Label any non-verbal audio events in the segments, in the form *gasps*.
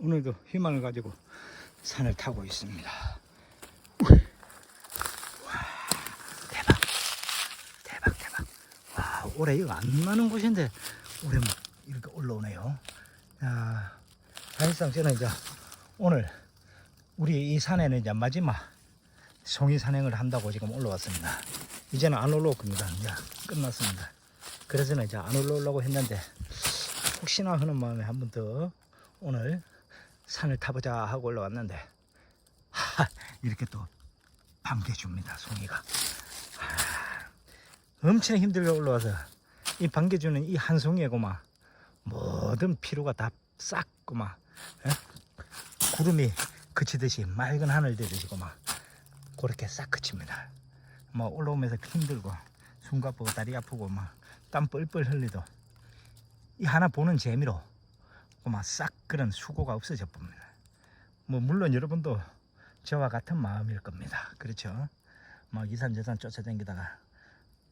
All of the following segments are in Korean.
오늘도 희망을 가지고 산을 타고 있습니다. 와, 대박. 대박, 대박. 와, 올해 이거 안 많은 곳인데, 올해 막 이렇게 올라오네요. 야, 사실상 저는 이제 오늘 우리 이 산에는 이제 마지막 송이 산행을 한다고 지금 올라왔습니다. 이제는 안 올라올 겁니다. 이제 끝났습니다. 그래서는 이제 안 올라오려고 했는데, 혹시나 하는 마음에 한 번 더 오늘 산을 타보자 하고 올라왔는데 하, 이렇게 또 반겨줍니다 송이가 하, 엄청 힘들게 올라와서 이 반겨주는 이 한 송이에고만 모든 피로가 다 싹고만 예? 구름이 그치듯이 맑은 하늘 되듯이고만 그렇게 싹 그칩니다 뭐 올라오면서 힘들고 숨 가쁘고 다리 아프고 막 땀 뻘뻘 흘리도 이 하나 보는 재미로 그만 싹 그런 수고가 없어져 봅니다. 뭐 물론 여러분도 저와 같은 마음일 겁니다. 그렇죠? 막 이산 저산 쫓아다니다가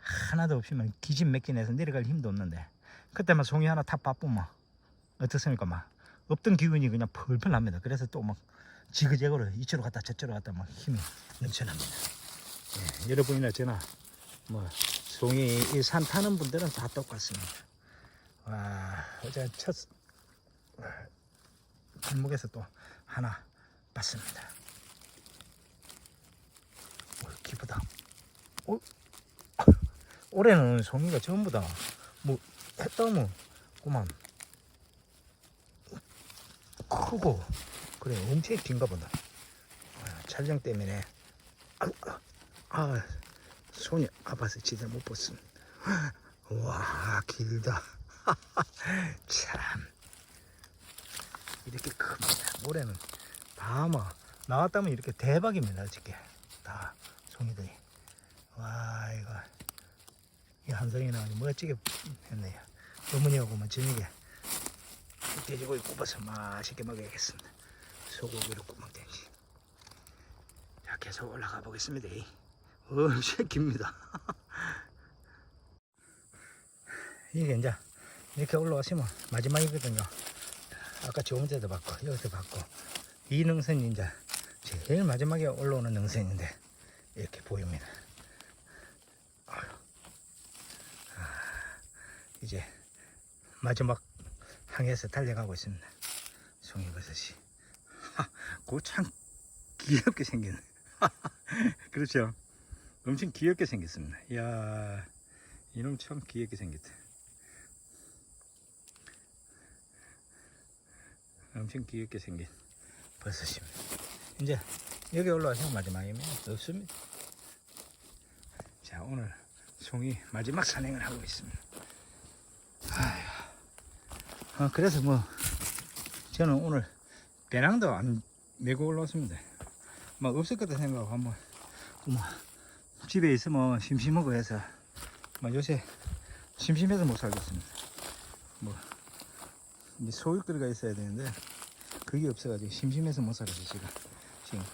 하나도 없이만 기진맥진해서 내려갈 힘도 없는데 그때만 송이 하나 탑 바쁘면 어떻습니까? 막 없던 기운이 그냥 펄펄 납니다. 그래서 또 막 지그재그로 이쪽으로 갔다 저쪽으로 갔다 막 힘이 넘쳐납니다. 예, 여러분이나 저나 뭐 송이 이산 타는 분들은 다 똑같습니다. 와 어제 첫 길목에서 또 하나 봤습니다. 오, 기쁘다. 오, *laughs* 올해는 송이가 전부 다 뭐 했다면 그만 크고 그래 엄청 긴가 보다. 아, 촬영 때문에 아, 아, 아 손이 아파서 제대로 못 봤습니다. *gasps* 와 길다. *laughs* 참 이렇게 큽니다. 올해는 다마 나왔다면 이렇게 대박입니다. 어저께 다 송이들이 와 이거 이 한성이 나오니 멋지게 했네요. 어머니하고만 저녁에 돼지고기 굽어서 맛있게 먹어야겠습니다. 소고기를 구멍 땡지. 자 계속 올라가 보겠습니다. 엄청 깁니다. *laughs* 이게 이제 이렇게 올라왔으면 마지막이거든요. 아까 좋은 데도 봤고 여기서 봤고 이 능선이 이제 제일 마지막에 올라오는 능선인데 이렇게 보입니다. 아, 이제 마지막 항에서 달려가고 있습니다. 송이버섯이. 그참 귀엽게 생겼네. *laughs* 그렇죠. 엄청 귀엽게 생겼습니다. 이야, 이놈 참 귀엽게 생겼다. 엄청 귀엽게 생긴 버섯입니다. 이제 여기 올라와서 마지막이면 없습니다. 자 오늘 송이 마지막 산행을 하고 있습니다. 아휴, 어, 그래서 뭐 저는 오늘 배낭도 안 메고 올라왔습니다. 막 없을 거다 생각하고 한번 뭐 집에 있으면 심심하고 해서 뭐 요새 심심해서 못 살겠습니다. 뭐이 소일거리가 있어야 되는데 그게 없어가지고 심심해서 못 살아서 지금 지금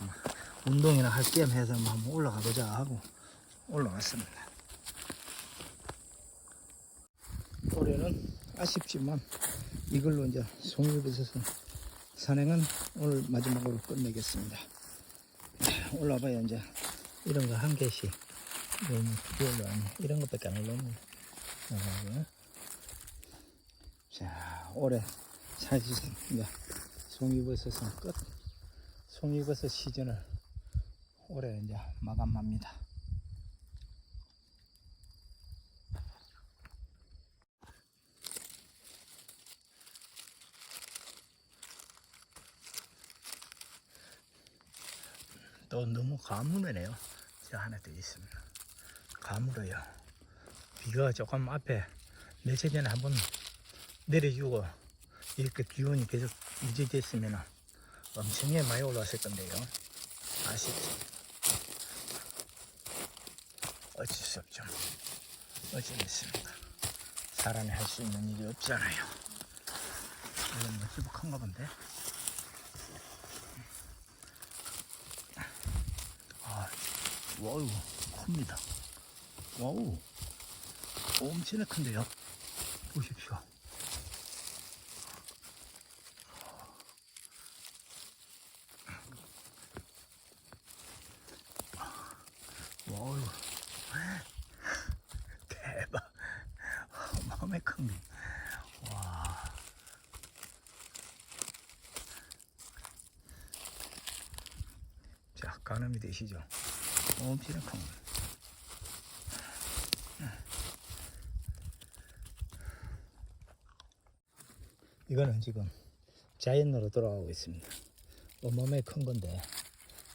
운동이나 할 겸 해서 뭐 한번 올라가 보자 하고 올라왔습니다. 올해는 아쉽지만 이걸로 이제 송일버섯은 산행은 오늘 마지막으로 끝내겠습니다. 올라봐야 이제 이런 거 한 개씩 귀여워 이런 것밖에 안 올라오네. 어, 자, 올해 사실상 이제 송이버섯은 끝. 송이버섯 시즌을 올해 이제 마감합니다. 또 너무 가물으네요. 저 하나 더 있습니다. 가물어요. 비가 조금 앞에 며칠 전에 한번 내려주고 이렇게 기온이 계속 유지됐으면 엄청나게 많이 올라왔을 건데요. 아쉽죠. 어쩔 수 없죠. 어쩌겠습니까. 사람이 할 수 있는 일이 없잖아요. 이건 뭐 희복한가 본데. 아, 와우, 큽니다. 와우, 엄청나 큰데요. 보십시오. 어휴. 대박. 어마어마 큰 거. 와. 자, 가늠이 되시죠? 엄청 큰 거. 이거는 지금 자연으로 돌아가고 있습니다. 뭐 어마어마큰 건데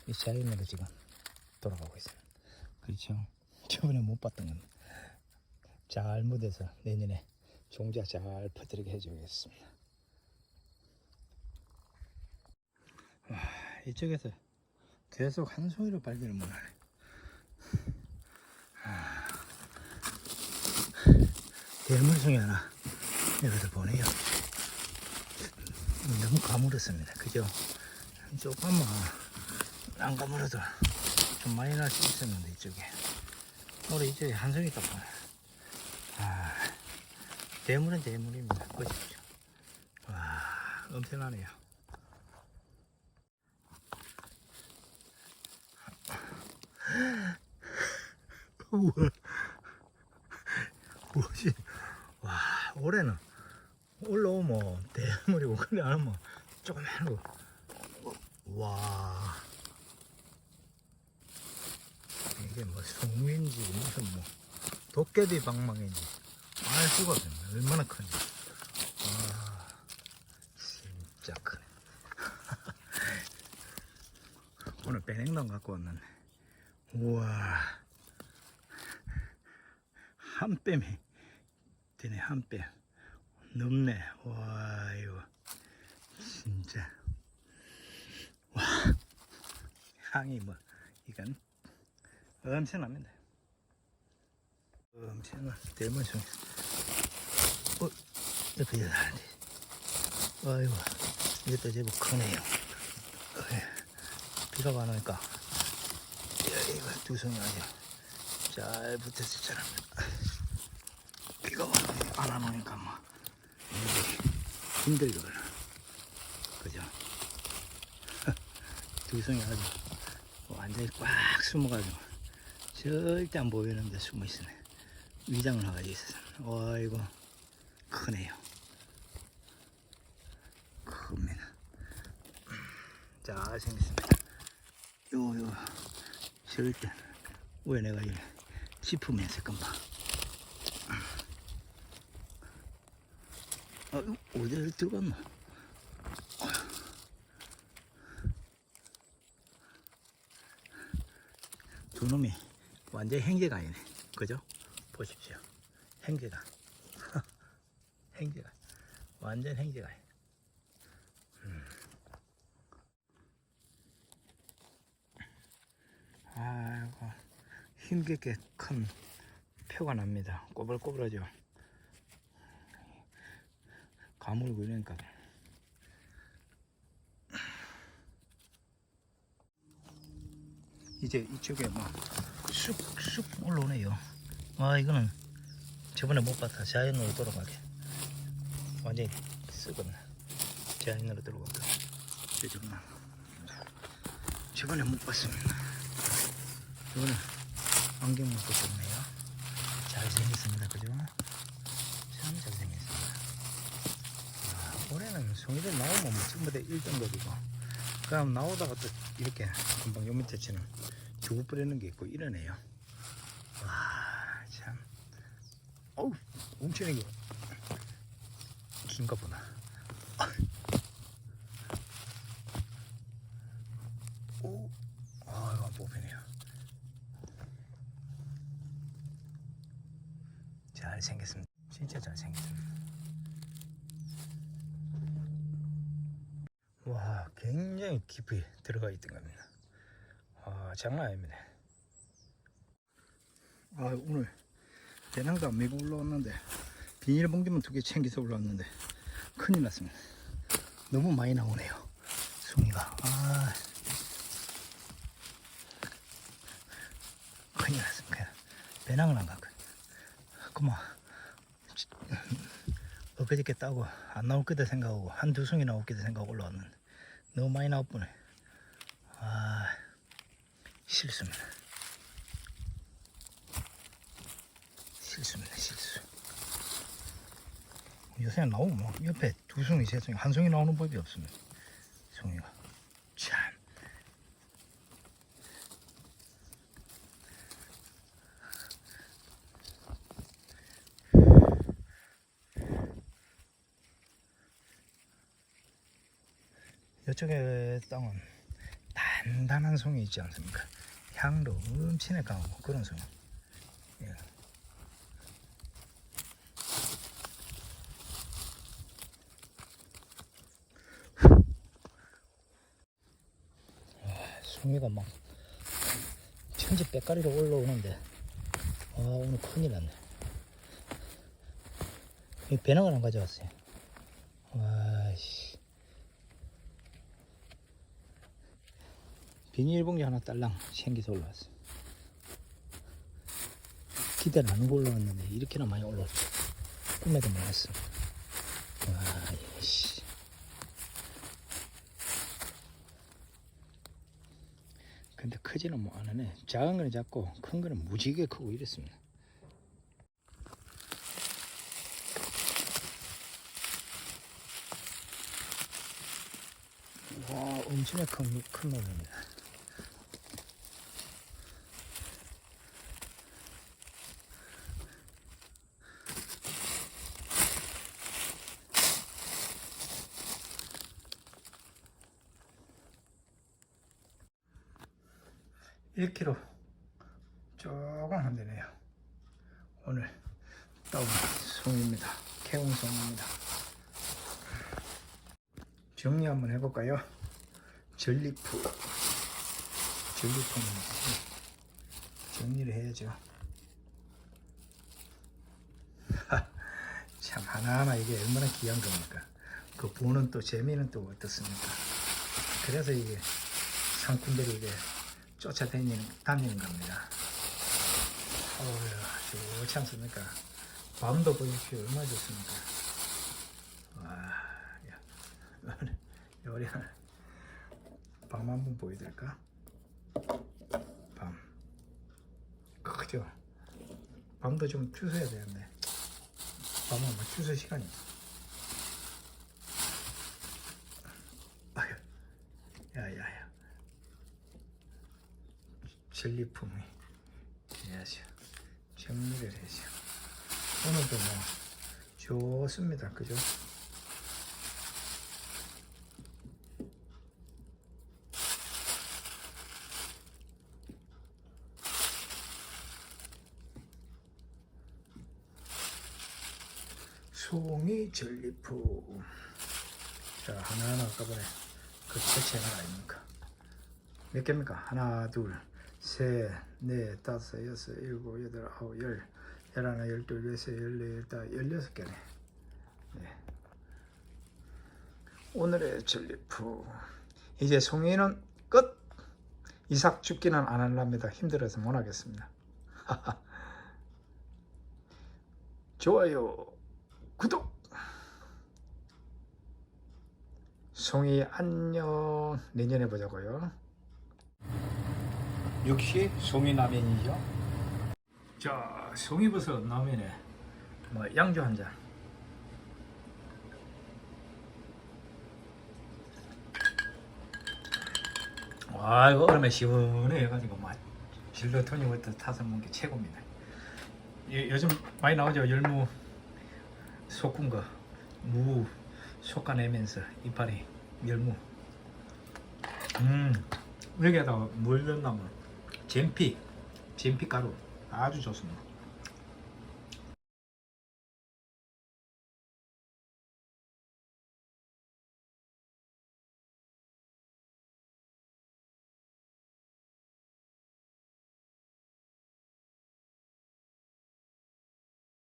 이 자연으로 지금 돌아가고 있습니다. 그렇죠? 저번에 못 봤던 겁니다. 잘 묻어서 내년에 종자 잘 퍼뜨리게 해주겠습니다. 와, 이쪽에서 계속 한 송이로 발견을 못하네. 아, 대물송이 하나 여기서 보네요. 너무 가물었습니다. 그죠? 조금만 안 가물어도 좀 많이 날 수 있었는데 이쪽에 오늘 이쪽에 한 송이 딱 보네. 아, 대물은 대물입니다. 보십시오. 와, 엄청나네요. *laughs* 와, 올해는 올라오면 대물이고, 근데 안 오면 조그만하고. 와. 이게 뭐 송인지 무슨 뭐 도깨비 방망인지 알 수가 없네. 얼마나 큰지. 와, 진짜 크네. *laughs* 오늘 빼냉동 갖고 왔는데. 우와. 한 뺨이 되네, 한 뺨. 넓네. 와, 이거. 진짜. 와. 향이 뭐, 이건 엄청납니다. 엄청나. 대문송. 어, 옆에 여자한테. 아이고, 이것도 제법 크네요. 어이, 비가 많으니까 이거 두 송이 아주 잘줄 압니다. 비가 안 와놓으니까 뭐, 힘들거든. 그죠? *laughs* 두 송이 아주 완전히 꽉 숨어가지고 절대 안 보이는데 숨어 있으네. 위장을 하가지고 있어서. 어이구, 크네요. 큽니다. 잘 생겼습니다. 요, 요, 절대, 왜 내가 이 짚으면서 금방. 아, 어디를 들어갔나? 두 놈이 완전 행제가 아니네. 그죠? 보십시오. 행제가. *laughs* 행제가. 완전 행제가. 음. 아이고, 힘겹게 큰 표가 납니다. 꼬불꼬불하죠. 가물고 이러니까. 이제 이쪽에 뭐 쑥쑥 올라오네요. 아 이거는 저번에 못 봤다. 자연으로 돌아가게. 완전히 썩었네. 자연으로 들어가고. 저번에 저번에 못 봤습니다. 저번에 안경 먹고 좋네요. 잘생겼습니다. 그죠? 참 잘생겼습니다. 아, 올해는 송이들 나오면 뭐 전부 다 1등급이고 그럼 나오다가 또 이렇게 금방 요 밑에 치는 두고 뿌리는 게 있고 이러네요. 와, 참. 어우, 엄청 이거. 긴가 보나. 오, 아, 이거 뽑히네요. 잘 생겼습니다. 진짜 잘 생겼습니다. 와, 굉장히 깊이 들어가 있던 겁니다. 아, 장난 아닙니다. 아, 오늘 대낭도 안 메고 올라왔는데 비닐봉지만 두 개 챙겨서 올라왔는데 큰일 났습니다. 너무 많이 나오네요. 송이가. 아, 큰일 났습니다. 배낭을 안 갖고. 그만. 엊그저께 따고 안 나올 거다 생각하고 한 두 송이 나올 거다 생각하고 올라왔는데 너무 많이 나올 뻔해. 아, 실수면 실수면 실수. 요새 나오면 뭐 옆에 두 송이, 세 송이, 한 송이 나오는 법이 없습니다. 송이가. 참. 이쪽에 땅은 단단한 송이 있지 않습니까? 향도 엄청나게 강하고 그런 송. 예. 아, 송이가 막 천지 빽가리로 올라오는데 아 오늘 큰일 났네. 이 배낭을 안 가져왔어요. 와씨. 비닐봉지 하나 딸랑 챙겨서 올라왔어. 기대를 안 하고 올라왔는데 이렇게나 많이 올라왔어. 꿈에도 몰랐어. 와, 씨. 근데 크지는 뭐 않으네. 작은 거는 작고 큰 거는 무지개 크고 이랬습니다. 와, 엄청나게 큰, 큰 놈입니다. (1 k g) 조금 안 되네요 오늘 떠온 송입니다. 개운송입니다. 정리 한번 해볼까요? 전리품. 전리품은 정리를 해야죠. *laughs* 참 하나하나 이게 얼마나 귀한 겁니까? 그 보는 또 재미는 또 어떻습니까? 그래서 이게 상품들이 이게 쫓아다니는 다니는 겁니다. 어휴 좋지 않습니까 밤도 보십시오 얼마나 좋습니까? 와 야. *laughs* 요리 하나 밤 한번 보여드릴까? 밤. 크죠? 밤도 좀 주셔야 되는데. 밤은 뭐 주서 시간이 아유 야 야 야. 전리품이 해야죠. 정리를 해야죠 오늘도 뭐 좋습니다. 그죠? 송이 전리품. 자 하나하나 아까번에 그 하나 아닙니까? 몇 개입니까? 하나 둘셋넷 다섯 여섯 일곱 여덟 아홉 열 열하나 열둘 열세 열네 열다 열여섯 개네. 네. 오늘의 전리품. 이제 송이는 끝. 이삭 죽기는 안 할랍니다. 힘들어서 못 하겠습니다. *laughs* 좋아요. 구독. 송이 안녕. 내년에 보자고요. 역시 송이 라면이죠. 자 송이버섯 라면에 뭐 양주 한 잔 와 이거 얼마나 시원해 해가지고 막 질러 토닉부터 타서 먹는 게 최고입니다 요- 요즘 많이 나오죠 열무 솟군 거, 무 솎아내면서 이파리 열무. 음 여기에다가 물 넣나면 젠피, 젠피 가루 아주 좋습니다.